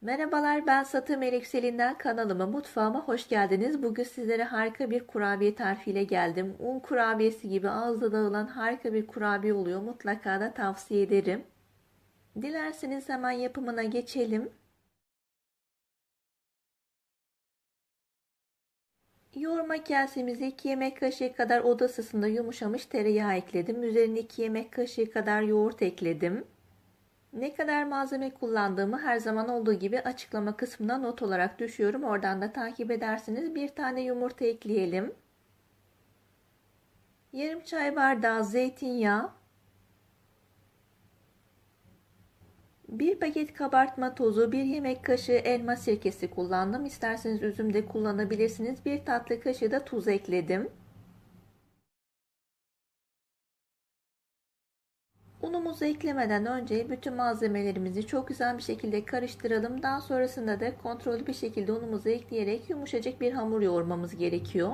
Merhabalar ben Satı Melek Selin'den kanalıma mutfağıma hoş geldiniz. Bugün sizlere harika bir kurabiye tarifiyle geldim. Un kurabiyesi gibi ağızda dağılan harika bir kurabiye oluyor. Mutlaka da tavsiye ederim. Dilerseniz hemen yapımına geçelim. Yoğurma kasemize 2 yemek kaşığı kadar oda ısısında yumuşamış tereyağı ekledim. Üzerine 2 yemek kaşığı kadar yoğurt ekledim. Ne kadar malzeme kullandığımı her zaman olduğu gibi açıklama kısmına not olarak düşüyorum. Oradan da takip edersiniz. Bir tane yumurta ekleyelim. Yarım çay bardağı zeytinyağı. Bir paket kabartma tozu, bir yemek kaşığı elma sirkesi kullandım. İsterseniz üzüm de kullanabilirsiniz. Bir tatlı kaşığı da tuz ekledim. Unumuzu eklemeden önce bütün malzemelerimizi çok güzel bir şekilde karıştıralım. Daha sonrasında da kontrollü bir şekilde unumuzu ekleyerek yumuşacık bir hamur yoğurmamız gerekiyor.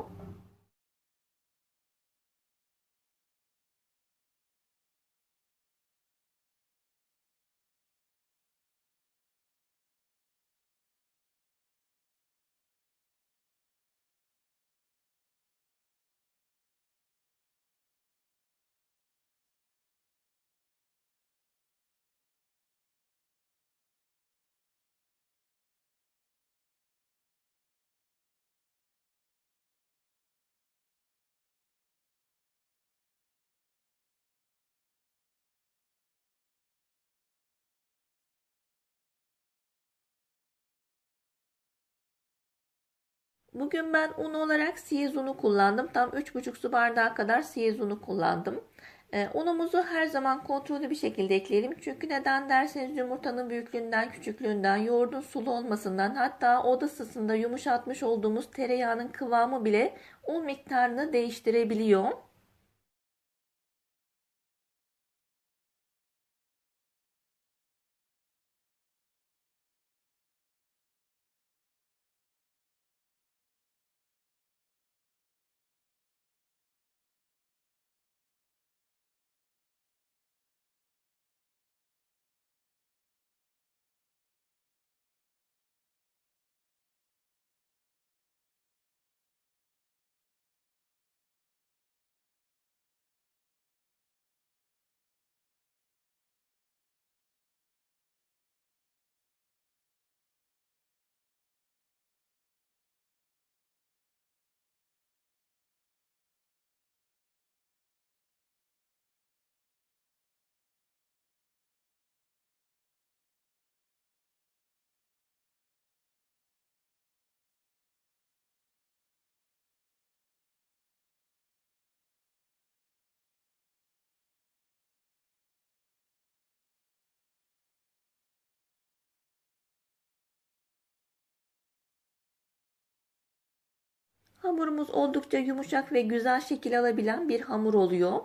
Bugün ben un olarak siyez unu kullandım. Tam 3,5 su bardağı kadar siyez unu kullandım. Ee, unumuzu her zaman kontrollü bir şekilde ekleyelim. Çünkü neden derseniz yumurtanın büyüklüğünden, küçüklüğünden, yoğurdun sulu olmasından hatta oda ısısında yumuşatmış olduğumuz tereyağının kıvamı bile un miktarını değiştirebiliyor. Hamurumuz oldukça yumuşak ve güzel şekil alabilen bir hamur oluyor.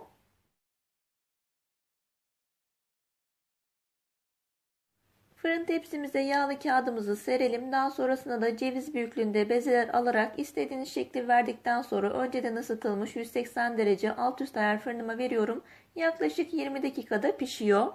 Fırın tepsimize yağlı kağıdımızı serelim. Daha sonrasında da ceviz büyüklüğünde bezeler alarak istediğiniz şekli verdikten sonra önceden ısıtılmış 180 derece alt üst ayar fırınıma veriyorum. Yaklaşık 20 dakikada pişiyor.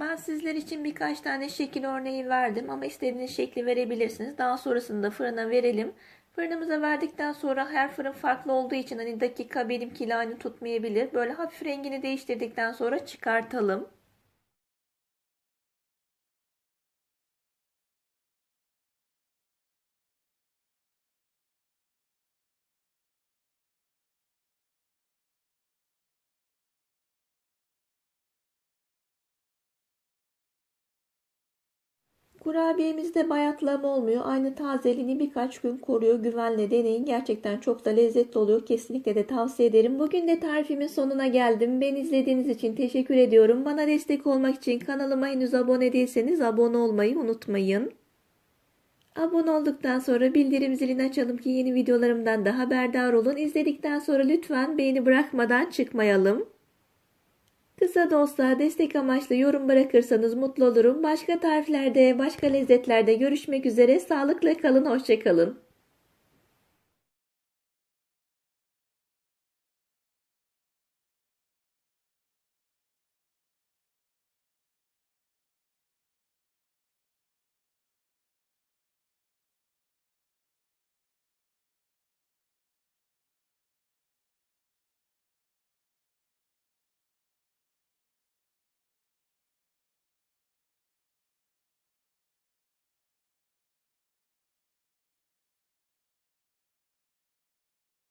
Ben sizler için birkaç tane şekil örneği verdim ama istediğiniz şekli verebilirsiniz. Daha sonrasında fırına verelim. Fırınımıza verdikten sonra her fırın farklı olduğu için hani dakika benimkiyle aynı tutmayabilir. Böyle hafif rengini değiştirdikten sonra çıkartalım. Kurabiyemizde bayatlama olmuyor. Aynı tazeliğini birkaç gün koruyor. Güvenle deneyin. Gerçekten çok da lezzetli oluyor. Kesinlikle de tavsiye ederim. Bugün de tarifimin sonuna geldim. Beni izlediğiniz için teşekkür ediyorum. Bana destek olmak için kanalıma henüz abone değilseniz abone olmayı unutmayın. Abone olduktan sonra bildirim zilini açalım ki yeni videolarımdan da haberdar olun. İzledikten sonra lütfen beğeni bırakmadan çıkmayalım. Kısa da destek amaçlı yorum bırakırsanız mutlu olurum. Başka tariflerde, başka lezzetlerde görüşmek üzere. Sağlıkla kalın, hoşçakalın.